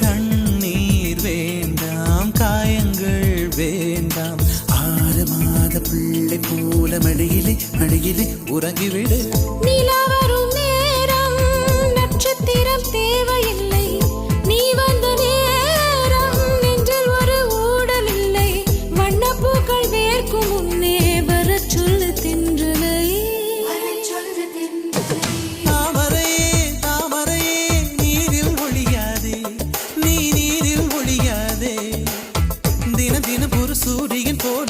கண்ணீர் வேண்டாம் காயங்கள் வேண்டாம். ஆறு மாத பிள்ளை போல மடியிலே மடியிலே உறங்கிவிடு சூரியன் போல